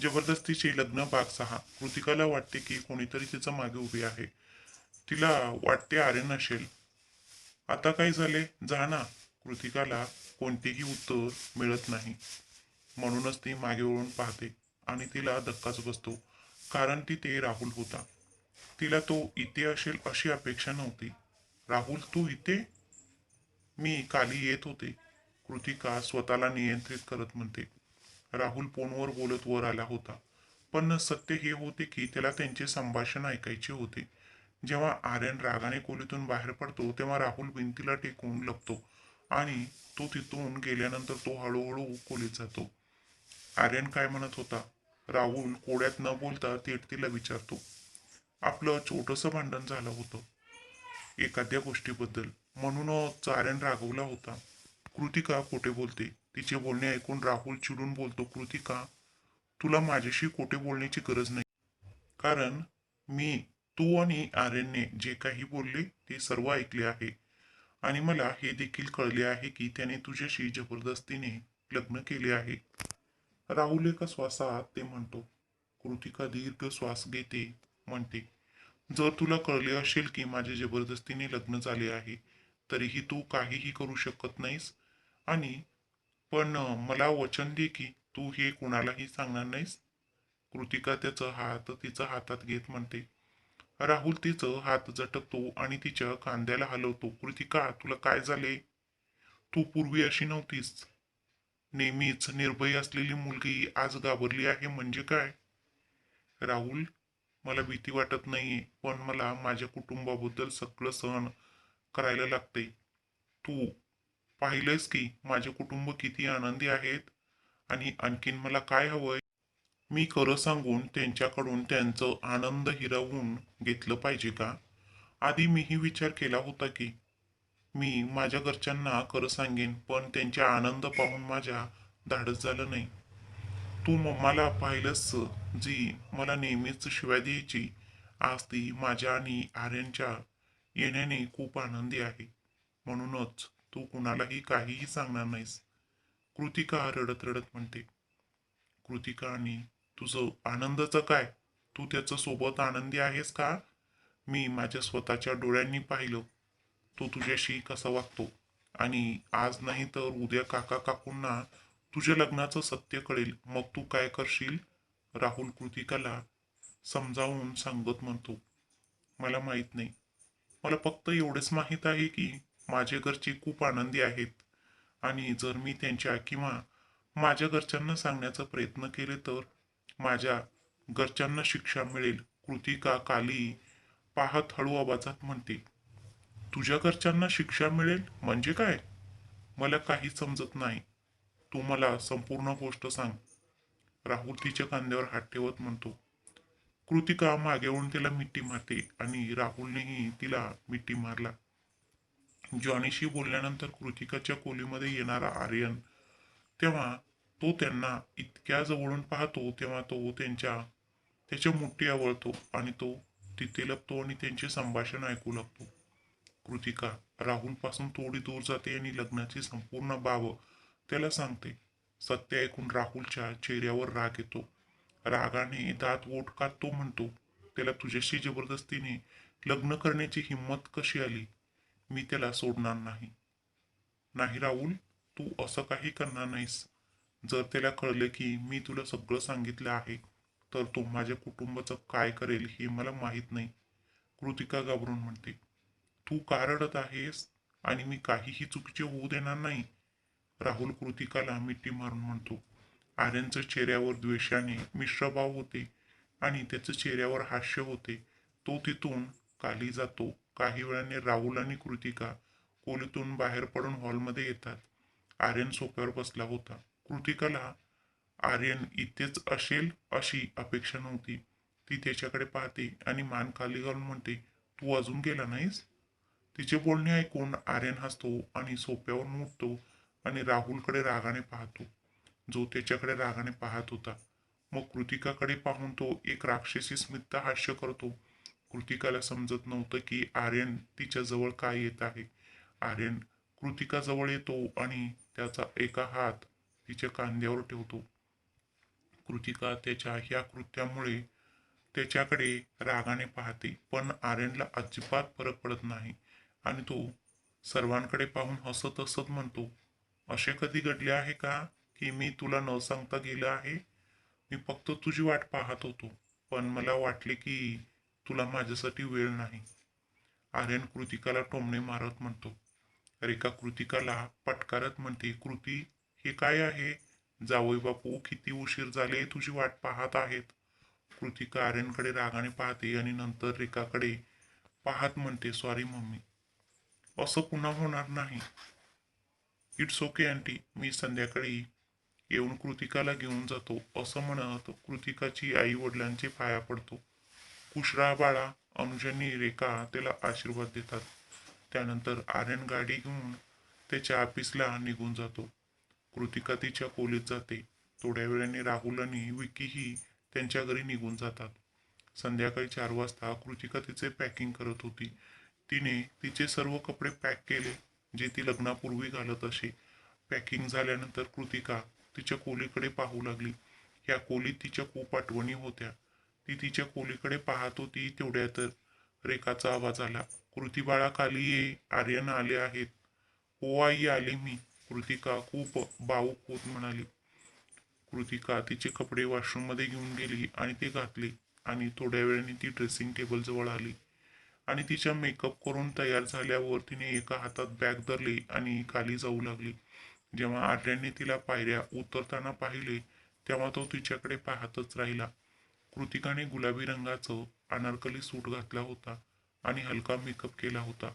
जबरदस्तीचे लग्न भाग सहा. कृतिकाला वाटते की कोणीतरी तिचं मागे उभी आहे. तिला वाटते आर्यन असेल आता काय झाले? जा ना कृतिकाला कोणतेही उत्तर मिळत नाही. म्हणूनच ती मागे वळून पाहते आणि तिला धक्काच बसतो. कारण तिथे राहुल होता. तिला तो इथे असेल अशी अपेक्षा नव्हती. राहुल तू इथे? मी काली येत होते. कृतिका स्वतःला नियंत्रित करत म्हणते. राहुल फोनवर बोलत वर आला होता. पण सत्य हे होते की त्याला त्यांचे संभाषण ऐकायचे होते. जेव्हा आर्यन रागाने खोलीतून बाहेर पडतो तेव्हा राहुल भिंतीला टेकून लपतो आणि तो तिथून गेल्यानंतर तो हळूहळू खोलीत जातो. आर्यन काय म्हणत होता? राहुल कोड्यात न बोलता थेट तिला विचारतो. आपलं छोटंसं भांडण झालं होतं. एखाद्या गोष्टीबद्दल. म्हणूनच आर्यन रागवला होता. कृतिका खोटे बोलते. तिचे बोलणे ऐकून राहुल चिडून बोलतो कृतिका तुला माझ्याशी खोटे बोलण्याची गरज नाही. कारण मी तू आणि आर्यनने जे काही बोलले ते सर्व ऐकले आहे. आणि मला हे देखील कळले आहे की त्याने तुझ्याशी जबरदस्तीने लग्न केले आहे. राहुल एका श्वासात ते म्हणतो कृतिका दीर्घ श्वास घेते म्हणते. जर तुला कळले असेल की माझे जबरदस्तीने लग्न झाले आहे तरीही तू काहीही करू शकत नाहीस आणि पण मला वचन दे की तू हे कुणालाही सांगणार नाहीस. कृतिका त्याचा हात तिचा हातात घेत म्हणते. राहुल तिचं हात झटकतो आणि तिच्या खांद्याला हलवतो. कृतिका तुला काय झाले? तू पूर्वी अशी नव्हतीस. नेहमीच निर्भय असलेली मुलगी आज घाबरली आहे म्हणजे काय? राहुल मला भीती वाटत नाहीये पण मला माझ्या कुटुंबाबद्दल सगळं सहन करायला लागते तू पाहिलंयस की माझे कुटुंब किती आनंदी आहेत आणि आणखीन मला काय हवंय? मी खरं सांगून त्यांच्याकडून त्यांचं आनंद हिरवून घेतलं पाहिजे का? आधी मीही विचार केला होता की मी माझ्या घरच्यांना खरं सांगेन पण त्यांचा आनंद पाहून माझ्या धाडस झालं नाही. तू म- मला पाहिलंस जी मला नेहमीच शिवाय द्यायची आज ती माझ्या आणि आर्यांच्या येण्याने खूप आनंदी आहे. म्हणूनच तू कुणालाही काहीही सांगणार नाहीस. कृतिका रडत रडत म्हणते कृतिका आणि तुझं आनंदाचं काय? तू त्याच्या सोबत आनंदी आहेस का? मी माझ्या स्वतःच्या डोळ्यांनी पाहिलं. तो तुझ्याशी कसा वागतो? आणि आज नाही तर उद्या काका काकूंना तुझ्या लग्नाचं सत्य कळेल. मग तू काय करशील? राहुल कृतिकाला समजावून सांगत म्हणतो मला माहीत नाही. मला फक्त एवढेच माहीत आहे की माझे घरचे खूप आनंदी आहेत. आणि जर मी त्यांच्या किंवा माझ्या घरच्यांना सांगण्याचा प्रयत्न केले तर माझ्या घरच्यांना शिक्षा मिळेल कृतिका काली पाहत हळू आवाजात म्हणते. तुझ्या घरच्यांना शिक्षा मिळेल म्हणजे काय? मला काही समजत नाही. तू मला संपूर्ण गोष्ट सांग. राहुल तिच्या कांद्यावर हात ठेवत म्हणतो. कृतिका मागे वळून तिला मिठी मारते? आणि राहुलनेही तिला मिठी मारला. जॉनीशी बोलल्यानंतर कृतिकाच्या खोलीमध्ये येणारा आर्यन तेव्हा तो त्यांना इतक्या जवळून पाहतो तेव्हा तो त्यांच्या त्याच्या मुठी आवळतो आणि तो तिथे लपतो आणि त्यांचे संभाषण ऐकू लागतो. कृतिका राहुलपासून थोडी दूर जाते आणि लग्नाची संपूर्ण बाब त्याला सांगते. सत्य ऐकून राहुलच्या चेहऱ्यावर राग येतो. रागाने दात ओठ कात तो म्हणतो. त्याला तुझ्याशी जबरदस्तीने लग्न करण्याची हिंमत कशी आली? मी त्याला सोडणार नाही. नाही राहुल तू असं काही करणार नाहीस. जर त्याला कळले की मी तुला सगळं सांगितलं आहे तर तो माझ्या कुटुंबाचं काय करेल हे मला माहीत नाही. कृतिका घाबरून म्हणते तू का रडत आहेस? आणि मी काहीही चुकीचे होऊ देणार नाही. राहुल कृतिकाला मिठी मारून म्हणतो आर्यांच्या चेहऱ्यावर द्वेषाने मिश्र भाव होते आणि त्याचं चेहऱ्यावर हास्य होते. तो तिथून खाली जातो काही वेळाने राहुल आणि कृतिका खोलीतून बाहेर पडून हॉलमध्ये येतात. आर्यन सोफ्यावर बसला होता. कृतिकाला आर्यन इथेच असेल अशी अपेक्षा नव्हती. ती त्याच्याकडे पाहते आणि मान खाली घालून म्हणते तू अजून गेला नाहीस? तिचे बोलणे ऐकून आर्यन हसतो आणि सोप्यावर उठतो आणि राहुलकडे रागाने पाहतो. जो त्याच्याकडे रागाने पाहत होता. मग कृतिकाकडे पाहून तो एक राक्षसी स्मित हास्य करतो. कृतिकाला समजत नव्हतं की आर्यन तिच्या जवळ काय येत आहे. आर्यन कृतिकाजवळ येतो आणि त्याचा एका हात तिच्या कांद्यावर ठेवतो. कृतिका त्याच्या ह्या कृत्यामुळे त्याच्याकडे रागाने पाहते पण आर्यनला अजिबात फरक पडत नाही आणि तो सर्वांकडे पाहून हसत हसत म्हणतो असे कधी घडले आहे का की मी तुला न सांगता गेलं आहे? मी फक्त तुझी वाट पाहत होतो पण मला वाटले की तुला माझ्यासाठी वेळ नाही. आर्यन कृतिकाला टोमणे मारत म्हणतो. रेखा कृतिकाला पटकारत म्हणते कृती हे काय आहे? जावई बापू किती उशीर झाले तुझी वाट पाहत आहेत. कृतिका आर्यनकडे रागाने पाहते आणि नंतर रेखाकडे पाहत म्हणते सॉरी मम्मी. असं पुन्हा होणार नाही. इट्स ओके आंटी मी संध्याकाळी येऊन कृतिकाला घेऊन जातो. असं म्हणत कृतिकाची आई वडिलांचे पाया पडतो. खुश राहा बाळा अनुजांनी रेखा त्याला आशीर्वाद देतात. त्यानंतर आर्यन गाडी घेऊन त्याच्या ऑफिसला निघून जातो. कृतिका तिच्या खोलीत जाते. थोड्या वेळाने राहुल आणि विकीही त्यांच्या घरी निघून जातात. संध्याकाळी चार वाजता कृतिका तिचे पॅकिंग करत होती. तिने तिचे सर्व कपडे पॅक केले जे ती लग्नापूर्वी घालत असे. पॅकिंग झाल्यानंतर कृतिका तिच्या कोलीकडे पाहू लागली. या कोलीत तिच्या खूप आठवणी होत्या. ती तिच्या खोलीकडे पाहत होती तेवढ्यात रेखाचा आवाज आला. कृती बाळा खाली ये आर्यन आले आहेत. हो आई आले मी. कृतिका खूप भाऊक होत म्हणाली. कृतिका तिचे कपडे वॉशरूममध्ये घेऊन गेली आणि ते घातले आणि थोड्या वेळाने ती ड्रेसिंग टेबलजवळ आली. आणि तिच्या मेकअप करून तयार झाल्यावर तिने एका हातात बॅग धरली आणि खाली जाऊ लागली. जेव्हा आर्यनने तिला पायऱ्या उतरताना पाहिले तेव्हा तो तिच्याकडे पाहतच राहिला. कृतिकाने गुलाबी रंगाचं अनारकली सूट घातला होता आणि हलका मेकअप केला होता.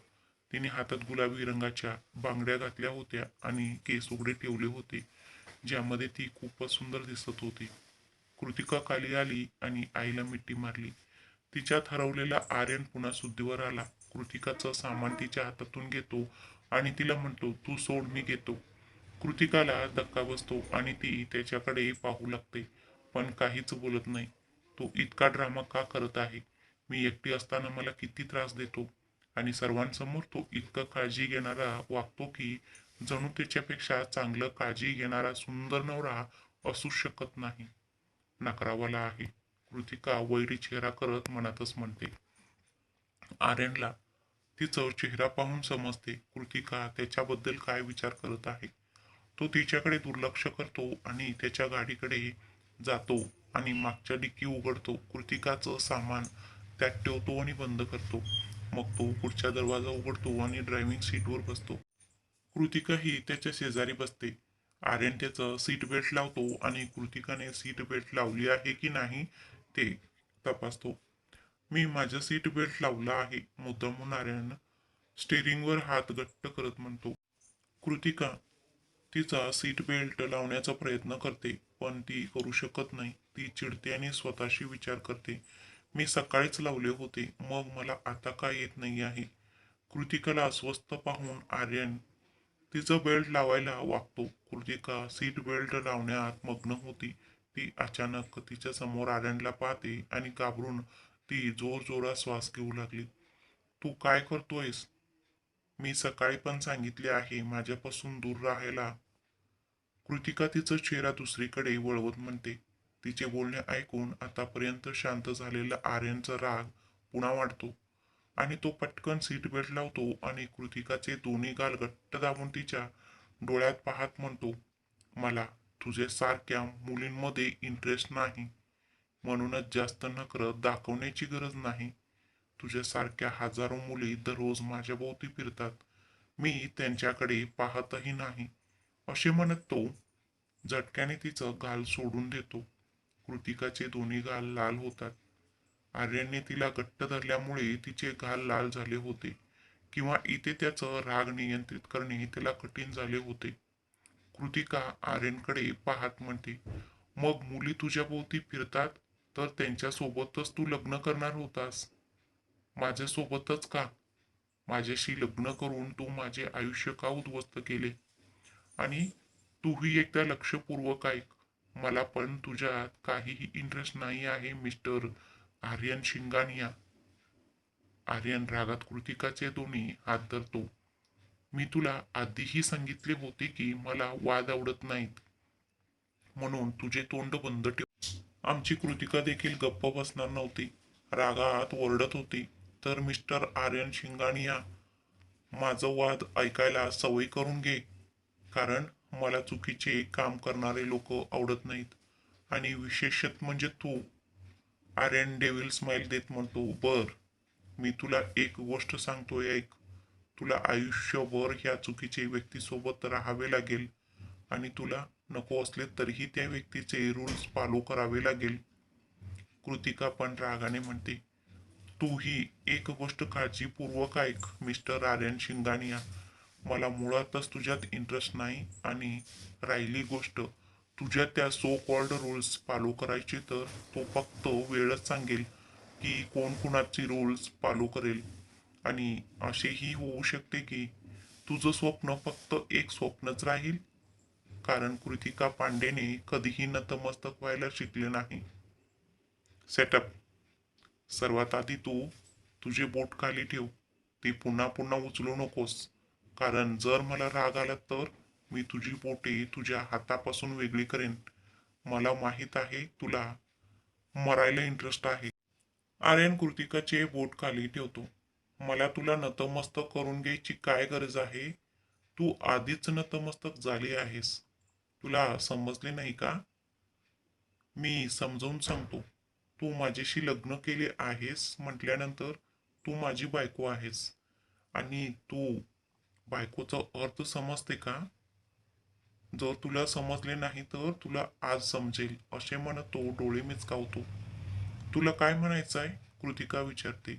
तिने हातात गुलाबी रंगाच्या बांगड्या घातल्या होत्या आणि केस उघडे ठेवले होते ज्यामध्ये ती खूपच सुंदर दिसत होती. कृतिका खाली आली आणि आईला मिठी मारली. तिच्यात हरवलेला आर्यन पुन्हा शुद्धीवर आला. कृतिकाचं सामान तिच्या हातातून घेतो आणि तिला म्हणतो तू सोड मी घेतो. कृतिकाला धक्का बसतो आणि ती त्याच्याकडे पाहू लागते पण काहीच बोलत नाही. तो इतका ड्रामा का करत आहे? मी एकटी असताना मला किती त्रास देतो? आणि सर्वांसमोर तो इतकं काळजी घेणारा वागतो की जणू त्याच्यापेक्षा चांगलं काळजी घेणारा सुंदर नवरा असू शकत नाही. नकरावाला आहे. कृतिका वैरी चेहरा करत मनातच म्हणते. आर्यनला तिचं चेहरा पाहून समजते. कृतिका त्याच्याबद्दल काय विचार करत आहे? तो तिच्याकडे दुर्लक्ष करतो आणि त्याच्या गाडीकडे जातो. आणि मागच्या डिक्की उघडतो. कृतिकाचं सामान त्यात ठेवतो आणि बंद करतो. मग तो पुढच्या दरवाजा उघडतो आणि ड्रायव्हिंग सीटवर बसतो. कृतिका ही त्याच्या शेजारी बसते. आर्यन त्याचं सीट बेल्ट लावतो आणि कृतिकाने सीट बेल्ट लावली आहे की नाही ते तपासतो. मी माझं सीट बेल्ट लावला आहे मुद्दामून आर्यन स्टेरिंगवर हात घट्ट करत म्हणतो. कृतिका तिचा सीट बेल्ट लावण्याचा प्रयत्न करते पण ती करू शकत नाही. ती चिडते आणि स्वतःशी विचार करते. मी सकाळीच लावले होते मग मला आता का येत नाही आहे? कृतिकाला अस्वस्थ पाहून आर्यन तिचं बेल्ट लावायला वागतो. कृतिका सीट बेल्ट लावण्यात मग्न होती. ती अचानक तिच्या समोर आर्यनला पाहते आणि घाबरून ती जोर जोरात श्वास घेऊ लागली. तू काय करतोयस? मी सकाळी पण सांगितले आहे माझ्यापासून दूर राहायला. कृतिका तिचा चेहरा दुसरीकडे वळवत म्हणते. तिचे बोलणे ऐकून आतापर्यंत शांत झालेला आर्यनचा राग पुन्हा वाढतो आणि तो पटकन सीट बेल्ट लावतो आणि कृतिकाचे दोन्ही गाल घट्ट दाबून तिच्या डोळ्यात पाहत म्हणतो मला तुझे सारख्या मुलींमध्ये इंटरेस्ट नाही. म्हणूनच जास्त नकरत दाखवण्याची गरज नाही. तुझ्यासारख्या हजारो मुली दररोज माझ्या भोवती फिरतात. मी त्यांच्याकडे पाहतही नाही. असे म्हणत तो झटक्याने तिचं गाल सोडून देतो. कृतिकाचे दोन्ही गाल लाल होतात. आर्यनने तिला घट्ट धरल्यामुळे तिचे गाल लाल झाले होते किंवा इथे त्याचं राग नियंत्रित करणे त्याला कठीण झाले होते. कृतिका आर्यनकडे पाहत म्हणते मग मुली तुझ्या भोवती फिरतात? तर त्यांच्यासोबतच तू लग्न करणार होतास. माझ्यासोबतच का? माझ्याशी लग्न करून तू माझे आयुष्य का उद्ध्वस्त केले? आणि तूही एकदा लक्षपूर्वक ऐक. मला पण तुझ्यात काहीही इंटरेस्ट नाही आहे मिस्टर आर्यन शिंगानिया. आर्यन रागात कृतिकाचे दोन्ही हात धरतो. मी तुला आधीही सांगितले होते की मला वाद आवडत नाहीत. म्हणून तुझे तोंड बंद ठेव. आमची कृतिका देखील गप्प बसणार नव्हती. रागात ओरडत होती. तर मिस्टर आर्यन शिंगाणिया माझं वाद ऐकायला सवय करून घे. कारण मला चुकीचे काम करणारे लोक आवडत नाहीत. आणि विशेषत म्हणजे तू. आर्यन डेव्हिल स्माईल देत म्हणतो बर मी तुला एक गोष्ट सांगतोय ऐक. तुला आयुष्यभर ह्या चुकीचे व्यक्तीसोबत राहावे लागेल. आणि तुला नको असले तरीही त्या व्यक्तीचे रूल्स फॉलो करावे लागेल. कृतिका पण रागाने म्हणते तू ही एक गोष्ट काळजीपूर्वक ऐक मिस्टर आर्यन शिंगानिया. मला मुळातच तुझ्यात इंटरेस्ट नाही आणि राहिली गोष्ट तुझ्या त्या सो कॉल्ड रूल्स फॉलो करायचे तर तो फक्त वेळच सांगेल की कोण कुणाचे रूल्स फॉलो करेल. आणि असेही होऊ शकते की तुझं स्वप्न फक्त एक स्वप्नच राहील. कारण कृतिका पांडेने कधीही नतमस्तक व्हायला शिकले नाही. सेटअप सर्वात आधी तू तुझे बोट खाली ठेव. ते पुन्हा पुन्हा उचलू नकोस. कारण जर मला राग आला तर मी तुझी बोटे तुझ्या हातापासून वेगळी करेन. मला माहीत आहे तुला मरायला इंटरेस्ट आहे. आर्यन कृतिकाचे बोट खाली ठेवतो. मला तुला नतमस्तक करून घ्यायची काय गरज आहे? तू आधीच नतमस्तक झाली आहेस. तुला समजले नाही का? मी समजावून सांगतो. तू माझ्याशी लग्न केले आहेस म्हटल्यानंतर तू माझी बायको आहेस आणि तू बायकोचा अर्थ समजते का? जर तुला समजले नाही तर तुला आज समजेल असे म्हणत तो डोळे मिचकावतो. तुला काय म्हणायचं आहे कृतिका विचारते.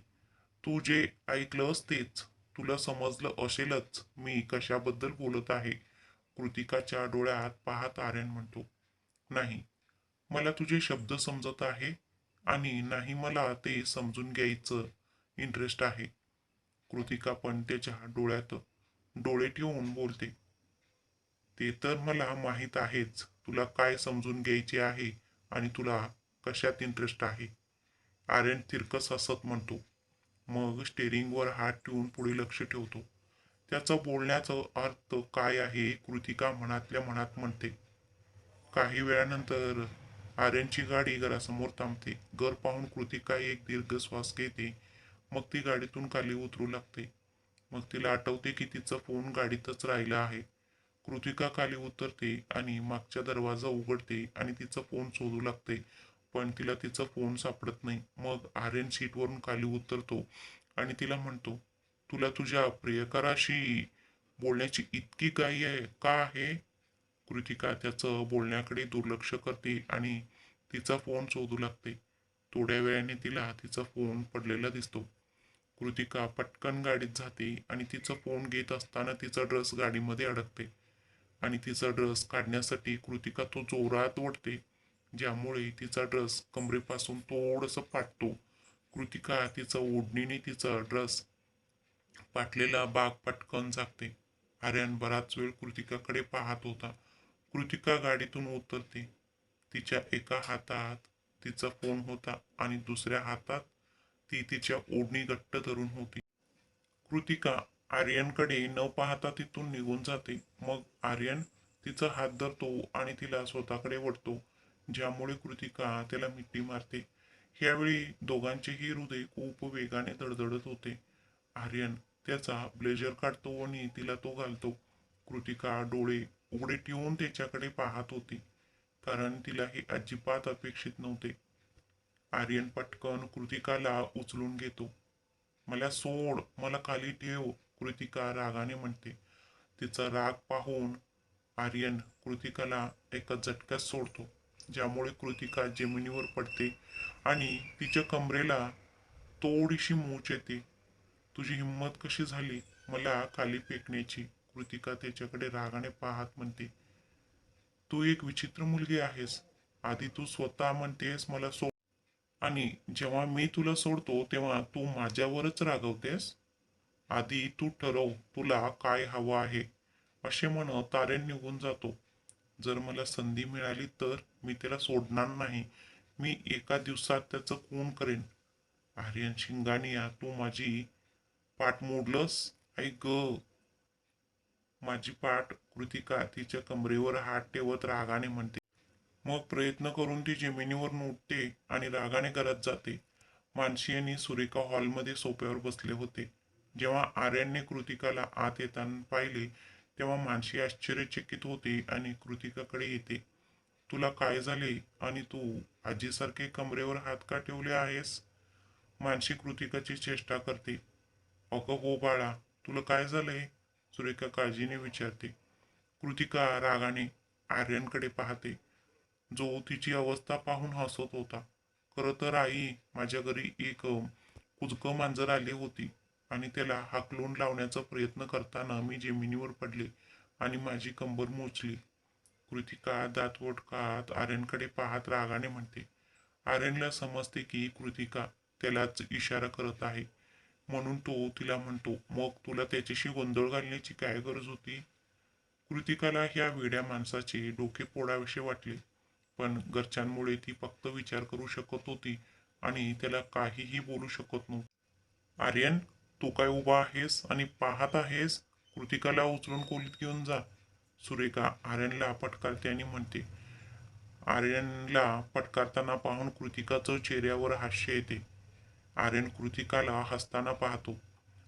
तू जे ऐकलंस तेच तुला समजलं असेलच मी कशाबद्दल बोलत आहे? कृतिकाच्या डोळ्यात पाहत आर्यन म्हणतो नाही मला तुझे शब्द समजत आहे आणि नाही मला ते समजून घ्यायचं इंटरेस्ट आहे. कृतिका पण त्याच्या डोळ्यात डोळे ठेवून बोलते. ते तर मला माहीत आहेच. तुला काय समजून घ्यायचे आहे आणि तुला कशात इंटरेस्ट आहे? आर्यन तिरकस हसत म्हणतो. मग स्टेरिंगवर हात ठेवून पुढे लक्ष ठेवतो. त्याचा बोलण्याचा अर्थ काय आहे कृतिका मनातल्या मनात म्हणते. काही वेळानंतर आर्यनची गाडी घरासमोर थांबते. घर पाहून कृतिका एक दीर्घ श्वास घेते. मग ती गाडीतून खाली उतरू लागते. मग तिला आठवते की तिचा फोन गाडीतच राहिला आहे. कृतिका खाली उतरते आणि मागचा दरवाजा उघडते आणि तिचा फोन शोधू लागते. पण तिला तिचा फोन सापडत नाही. मग आर्यन सीटवरून खाली उतरतो आणि तिला म्हणतो तुला तुझ्या प्रियकराशी बोलण्याची इतकी काही आहे का आहे कृतिका त्याचं बोलण्याकडे दुर्लक्ष करते आणि तिचा फोन शोधू लागते. थोड्या वेळाने तिला तिचा फोन पडलेला दिसतो. कृतिका पटकन गाडीत जाते आणि तिचा फोन घेत असताना तिचा ड्रेस गाडीमध्ये अडकते. आणि तिचा ड्रेस काढण्यासाठी कृतिका तो जोरात ओढते ज्यामुळे तिचा ड्रेस कमरेपासून थोडंसं फाटतो. कृतिका तिचा ओढणीने तिचा ड्रेस फाटलेला बाग पटकन झाकते. आर्यन बराच वेळ कृतिकाकडे पाहत होता. कृतिका गाडीतून उतरते. तिच्या एका हातात तिचा फोन होता आणि दुसऱ्या हातात ती तिच्या ओढणी घट्ट धरून होती. कृतिका आर्यनकडे न पाहता तिथून निघून जाते. मग आर्यन तिचा हात धरतो आणि तिला स्वतःकडे वळतो ज्यामुळे कृतिका त्याला मिठी मारते. ह्यावेळी दोघांचेही हृदय खूप वेगाने धडधडत होते. आर्यन त्याचा ब्लेजर काढतो आणि तिला तो घालतो. कृतिका डोळे उघडे ठेवून त्याच्याकडे पाहत होती कारण तिला हे अजिबात अपेक्षित नव्हते. आर्यन पटकन कृतिकाला उचलून घेतो. मला सोड मला खाली ठेव कृतिका रागाने म्हणते. तिचा राग पाहून आर्यन कृतिकाला एका झटक्यात सोडतो ज्यामुळे कृतिका जमिनीवर पडते आणि तिच्या कमरेला थोडीशी मूच येते. तुझी हिंमत कशी झाली मला खाली फेकण्याची? कृतिका त्याच्याकडे रागाने पाहत म्हणते. तू एक विचित्र मुलगी आहेस. आधी तू स्वतः म्हणतेस मला सो आणि जेव्हा मी तुला सोडतो तेव्हा तू माझ्यावरच रागवतेस? आधी तू ठरव तुला काय हवं आहे? असे म्हण तारेन निघून जातो. जर मला संधी मिळाली तर मी त्याला सोडणार नाही. मी एका दिवसात त्याचं कोण करेन. आर्यन शिंगानिया तू माझी पाठ मोडलंस? आई ग. माझी पाठ कृतिका तिच्या कमरेवर हात ठेवत रागाने म्हणते. मग प्रयत्न करून ती जमिनीवरून उठते आणि रागाने घरात जाते. मानसी आणि सुरेखा हॉलमध्ये सोप्यावर बसले होते. जेव्हा आर्यनने कृतिकाला आत येताना पाहिले तेव्हा मानसी आश्चर्यचकित होते आणि कृतिकाकडे येते. तुला काय झाले? आणि तू आजीसारखे कमरेवर हात का ठेवले आहेस? मानसी कृतिकाची चेष्टा करते. अगं हो बाळा तुला काय झालंय? सुरेखा काळजीने विचारते. कृतिका रागाने आर्यनकडे पाहते. जो तिची अवस्था पाहून हसत होता. खरं तर आई माझ्या घरी एक कुजकं मांजर आली होती आणि त्याला हाकलून लावण्याचा प्रयत्न करताना मी जमिनीवर पडले आणि माझी कंबर मोचली. कृतिका दातवट कात आर्यनकडे पाहत रागाने म्हणते आर्यनला समजते की कृतिका त्यालाच इशारा करत आहे. म्हणून तो तिला म्हणतो मग तुला त्याच्याशी गोंधळ घालण्याची काय गरज होती? कृतिकाला ह्या वेड्या माणसाचे डोके पोडावेसे वाटले. पण घरच्यांमुळे ती फक्त विचार करू शकत होती आणि त्याला काहीही बोलू शकत नव्हती. आर्यन तू काय उभा आहेस आणि पाहत आहेस? कृतिकाला उचलून खोलीत घेऊन जा. सुरेखा आर्यनला पटकारते आणि म्हणते आर्यनला पटकारताना पाहून कृतिकाचं चेहऱ्यावर हास्य येते. आर्यन कृतिकाला हसताना पाहतो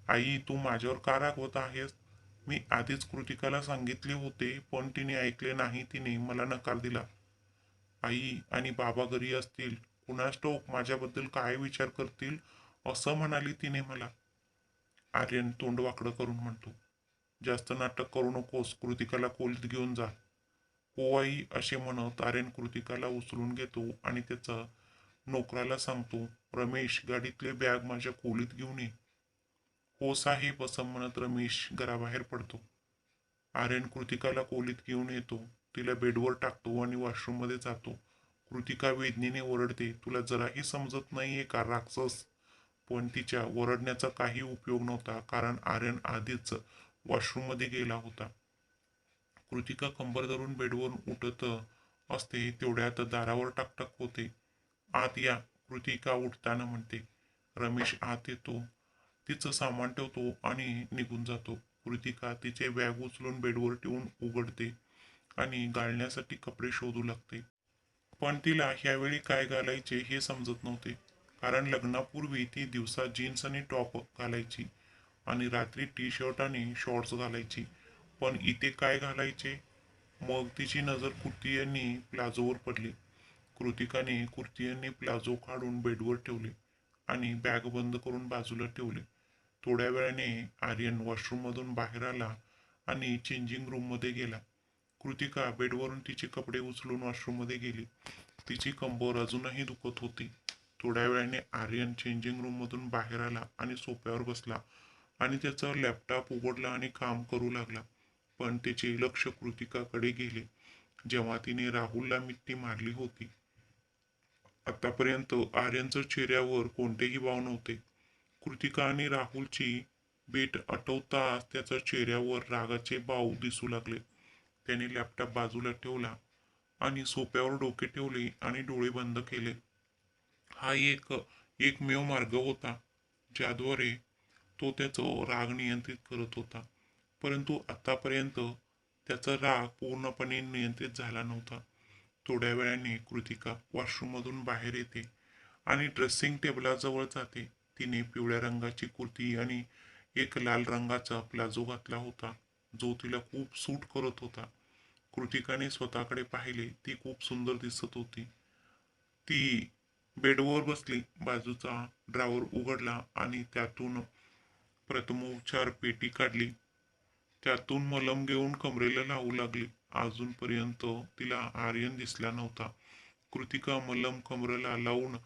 आई तू माझ्यावर का रागवत आहेस? मी आधीच कृतिकाला सांगितले होते पण तिने ऐकले नाही तिने मला नकार दिला. आई आणि बाबा घरी असतील कुणास ठाऊक माझ्याबद्दल काय विचार करतील असं म्हणाली तिने मला. आर्यन तोंड वाकडं करून म्हणतो जास्त नाटक करू नकोस कृतिकाला खोलीत घेऊन जा. हो आई असे म्हणत आर्यन कृतिकाला उचलून घेतो आणि त्याचा नोकराला सांगतो रमेश गाडीतले बॅग माझ्या खोलीत घेऊन ये. हो साहेब असं म्हणत रमेश घराबाहेर पडतो. आर्यन कृतिकाला खोलीत घेऊन येतो. तिला बेडवर टाकतो आणि वॉशरूममध्ये जातो. कृतिका वेदनेने ओरडते तुला जराही समजत नाहीये का राक्षस? पण तिच्या ओरडण्याचा काही उपयोग नव्हता कारण आर्यन आधीच वॉशरूममध्ये गेला होता. कृतिका कंबर धरून बेडवरून उठत असते तेवढ्यात दारावर टाकटक होते. आत या कृतिका उठताना म्हणते रमेश आत येतो. तिचं सामान ठेवतो आणि निघून जातो. कृतिका तिचे बॅग उचलून बेडवर ठेवून उघडते. आणि घालण्यासाठी कपडे शोधू लागते. पण तिला ह्यावेळी काय घालायचे हे समजत नव्हते. कारण लग्नापूर्वी ती दिवसा जीन्स आणि टॉप घालायची आणि रात्री टी शर्ट आणि शॉर्ट्स घालायची. पण इथे काय घालायचे? मग तिची नजर कुर्ती यांनी प्लाझोवर पडली. कृतिकाने कुर्ती यांनी प्लाझो काढून बेडवर ठेवले आणि बॅग बंद करून बाजूला ठेवले. थोड्या वेळाने आर्यन वॉशरूममधून बाहेर आला आणि चेंजिंग रूममध्ये गेला. कृतिका बेडवरून तिचे कपडे उचलून वॉशरूममध्ये गेली. तिची कंबर अजूनही दुखत होती. थोड्या वेळाने आर्यन चेंजिंग रूममधून बाहेर आला आणि सोप्यावर बसला आणि त्याचा लॅपटॉप उघडला आणि काम करू लागला. पण त्याचे लक्ष कृतिकाकडे गेले. जेव्हा तिने राहुलला मिट्टी मारली होती. आतापर्यंत आर्यनच्या चेहऱ्यावर कोणतेही भाव नव्हते. कृतिका आणि राहुलची भेट आठवताच त्याच्या चेहऱ्यावर रागाचे भाव दिसू लागले. त्याने लॅपटॉप बाजूला ठेवला आणि सोप्यावर डोके ठेवले आणि डोळे बंद केले. हा एक एकमेव मार्ग होता ज्याद्वारे तो त्याचा राग नियंत्रित करत होता. परंतु आतापर्यंत त्याचा राग पूर्णपणे नियंत्रित झाला नव्हता. थोड्या वेळाने कृतिका वॉशरूममधून बाहेर येते आणि ड्रेसिंग टेबलाजवळ जाते. तिने पिवळ्या रंगाची कुर्ती आणि एक लाल रंगाचा प्लाझो घातला होता. जो तिला खूप सूट करत होता. कृतिकाने स्वतःकडे पाहिले ती खूप सुंदर दिसत होती. ती बेडवर बसली बाजूचा ड्रावर उघडला आणि त्यातून प्रथमोपचार पेटी काढली. त्यातून मलम घेऊन कमरेला लावू लागली. अजूनपर्यंत तिला आर्यन दिसला नव्हता. कृतिका मलम कमरेला लावून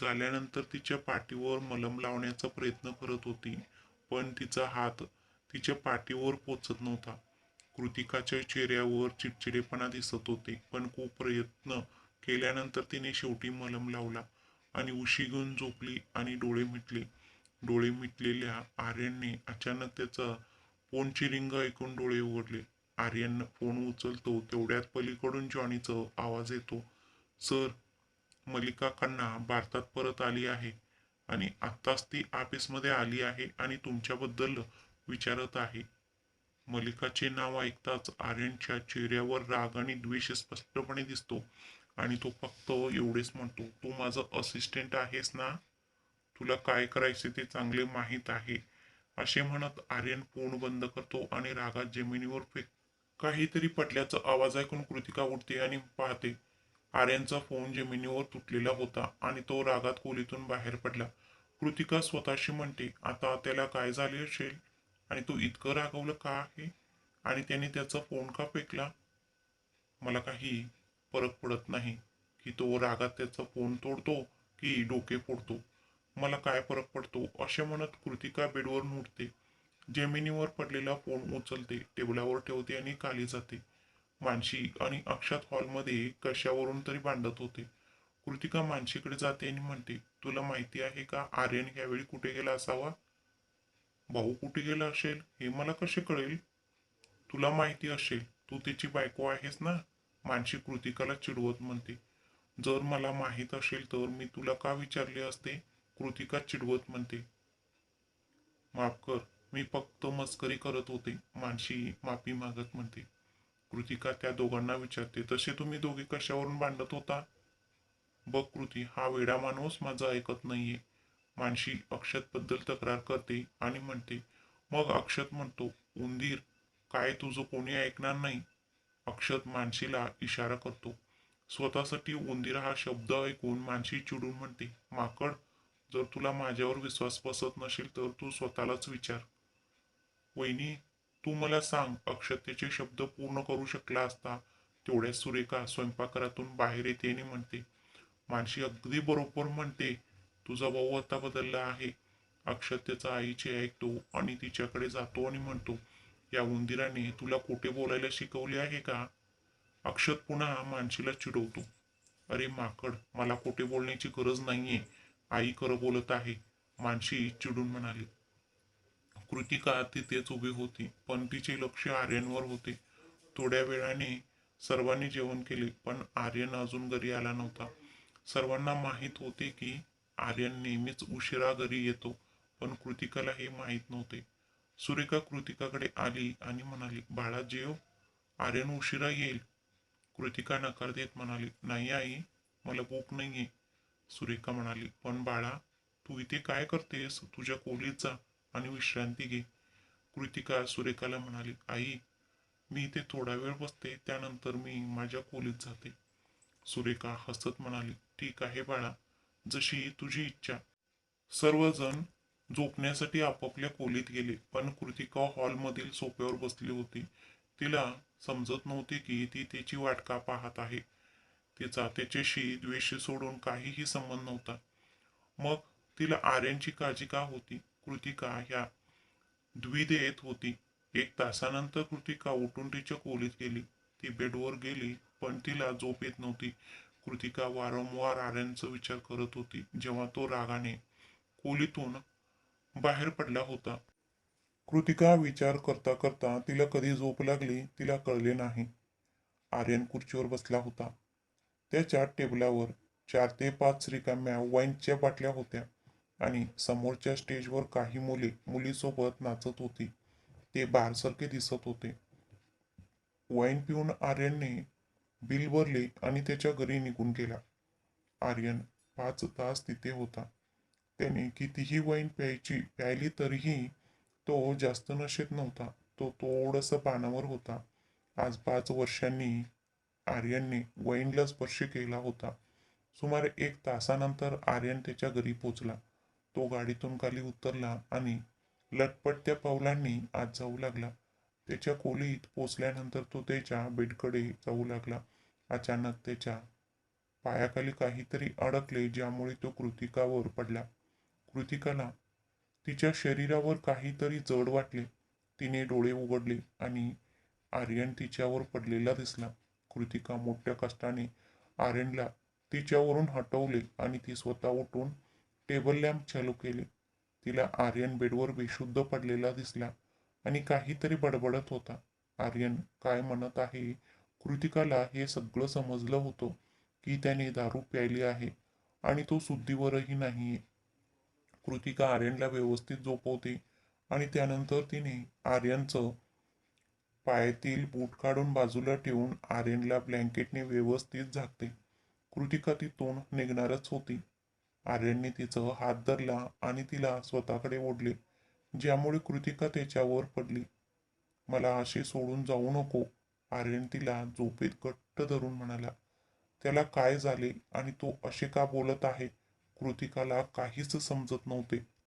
झाल्यानंतर तिच्या पाठीवर मलम लावण्याचा प्रयत्न करत होती पण तिचा हात तिच्या पाठीवर पोचत नव्हता. कृतिकाच्या चेहऱ्यावर चिडचिडेपणा दिसत होते. पण खूप प्रयत्न केल्यानंतर तिने शेवटी मलम लावला आणि उशी घेऊन झोपली आणि डोळे मिटले. डोळे मिटलेल्या आर्यनने अचानक त्याचा फोनची रिंग ऐकून डोळे उघडले. आर्यन फोन उचलतो तेवढ्यात पलीकडून जॉनीचा आवाज येतो. सर मलिका खन्ना भारतात परत आली आहे आणि आत्ताच ती ऑफिसमध्ये आली आहे आणि तुमच्याबद्दल विचारत आहे. मलिकाचे नाव ऐकताच आर्यनच्या चेहऱ्यावर राग आणि द्वेष स्पष्टपणे दिसतो आणि तो फक्त एवढेच म्हणतो तू माझं असिस्टंट आहेस ना? तुला काय करायचे ते चांगले माहीत आहे. असे म्हणत आर्यन फोन बंद करतो आणि रागात जमिनीवर फेक काहीतरी पटल्याचा आवाज ऐकून कृतिका उठते आणि पाहते आर्यनचा फोन जमिनीवर तुटलेला होता आणि तो रागात खोलीतून बाहेर पडला. कृतिका स्वतःशी म्हणते आता त्याला काय झाले असेल? आणि तो इतकं रागवलं का आहे? आणि त्याने त्याचा फोन का फेकला? मला काही फरक पडत नाही की तो रागात त्याचा फोन तोडतो की डोके फोडतो. मला काय फरक पडतो असे म्हणत कृतिका बेडवर उठते जमिनीवर पडलेला फोन उचलते टेबलावर ठेवते आणि खाली जाते. मानशी आणि अक्षत हॉलमध्ये कशावरून तरी भांडत होते. कृतिका मानशीकडे जाते आणि म्हणते तुला माहिती आहे का आर्यन यावेळी कुठे गेला असावा? भाऊ कुठे गेला असेल हे मला कसे कळेल? तुला माहिती असेल तू तिची बायको आहेस ना? मानसी कृतिकाला चिडवत म्हणते. जर मला माहीत असेल तर मी तुला का विचारले असते? कृतिका चिडवत म्हणते. माफ कर मी फक्त मस्करी करत होते मानशी माफी मागत म्हणते. कृतिका त्या दोघांना विचारते तसे तुम्ही दोघे कशावरून भांडत होता? बघ कृती हा वेडा माणूस माझा ऐकत नाहीये. मानशी अक्षतबद्दल तक्रार करते आणि म्हणते मग अक्षत म्हणतो उंदीर काय तुझं कोणी ऐकणार नाही? अक्षत मानशीला इशारा करतो स्वतःसाठी उंदीर हा शब्द ऐकून मानशी चिडून म्हणते माकड जर तुला माझ्यावर विश्वास बसत नसेल तर तू स्वतःलाच विचार. वहिनी तू मला सांग अक्षतेचे शब्द पूर्ण करू शकला असता? तेवढ्या सुरेखा स्वयंपाकघरातून बाहेर येते आणि म्हणते मानशी अगदी बरोबर म्हणते तुझा भाऊ आता बदलला आहे. अक्षतेचा आईचे ऐकतो आणि तिच्याकडे जातो आणि म्हणतो या उंदिराने तुला खोटे बोलायला शिकवले आहे का? अक्षत पुन्हा मानशीला चिडवतो. अरे माकड मला खोटे बोलण्याची गरज नाहीये. आई खरं बोलत आहे. मानशी चिडून म्हणाली. कृतिका तिथेच उभी होती पण तिचे लक्ष आर्यनवर होते. थोड्या वेळाने सर्वांनी जेवण केले पण आर्यन अजून घरी आला नव्हता. सर्वांना माहीत होते की आर्यन नेहमीच उशिरा घरी येतो पण कृतिकाला हे माहीत नव्हते. सुरेखा कृतिकाकडे आली आणि म्हणाली बाळा जेव हो, आर्यन उशिरा येईल. कृतिका नकार देत म्हणाली नाही आई मला भूक नाहीये. सुरेखा म्हणाली पण बाळा तू इथे काय करतेस? तुझ्या खोलीत जा आणि विश्रांती घे. कृतिका सुरेखाला म्हणाली आई मी इथे थोडा वेळ बसते त्यानंतर मी माझ्या खोलीत जाते. सुरेखा हसत म्हणाली ठीक आहे बाळा जशी तुझी इच्छा. सर्वजण झोपण्यासाठी आपापल्या खोलीत गेले पण कृतिका हॉलमधील सोफ्यावर बसली होती. तिला समजत नव्हते की ती त्याची वाट का पाहत आहे. तिचा त्याच्याशी द्वेष सोडून काहीही संबंध नव्हता. मग तिला आर्यांची काळजी का होती? कृतिका ह्या द्विधेत होती. एक तासानंतर कृतिका उठून तिच्या खोलीत गेली. ती बेडवर गेली पण तिला झोप येत नव्हती. कृतिका वारंवार आर्यनचा विचार करत होती. जेव्हा तो रागाने खोलीतून बाहेर पडला होता. कृतिका विचार करता करता तिला कधी झोप लागली तिला कळले नाही. आर्यन खुर्चीवर बसला होता. त्याच्या टेबलावर चार ते पाच रिकाम्या वाईनच्या बाटल्या होत्या आणि समोरच्या स्टेजवर काही मुले मुलीसोबत नाचत होती. ते बारसारखे दिसत होते. वाईन पिऊन आर्यनने बिल भरले आणि त्याच्या घरी निघून गेला. आर्यन पाच तास तिथे होता. त्याने कितीही वाईन प्यायची प्यायली तरीही तो जास्त नशेत नव्हता. तो थोडंसं पानावर होता. आज पाच वर्षांनी आर्यनने वाईनला स्पर्श केला होता. सुमारे एक तासानंतर आर्यन त्याच्या घरी पोचला. तो गाडीतून खाली उतरला आणि लटपटत्या पावलांनी आज जाऊ लागला. त्याच्या खोलीत पोचल्यानंतर तो त्याच्या बेडकडे जाऊ लागला. अचानक त्याच्या पायाखाली काहीतरी अडकले ज्यामुळे तो कृतिकावर पडला. कृतिकाला तिच्या शरीरावर काहीतरी जड वाटले. तिने डोळे उघडले आणि आर्यन तिच्यावर पडलेला दिसला. कृतिका मोठ्या कष्टाने आर्यनला तिच्यावरून हटवले आणि ती स्वतः उठून टेबल लॅम्प चालू केले. तिला आर्यन बेडवर बेशुद्ध पडलेला दिसला. आणि काहीतरी बडबडत होता. आर्यन काय म्हणत आहे? कृतिकाला हे सगळं समजलं होतं की त्याने दारू प्यायली आहे आणि तो शुद्धीवरही नाहीये. कृतिका आर्यनला व्यवस्थित झोपवते आणि त्यानंतर तिने आर्यनचं पायातील बूट काढून बाजूला ठेवून आर्यनला ब्लँकेटने व्यवस्थित झाकते. कृतिका तिथून निघणारच होती. आर्यनने तिचं हात धरला आणि तिला स्वतःकडे ओढले. ज्यामुळे कृतिका त्याच्यावर पडली. मला असे सोडून जाऊ नको आर्यन तिला झोपेत घट्ट धरून म्हणाला. त्याला काय झाले आणि तो असे का बोलत आहे? कृतिकाला काहीच समजत नव्हते.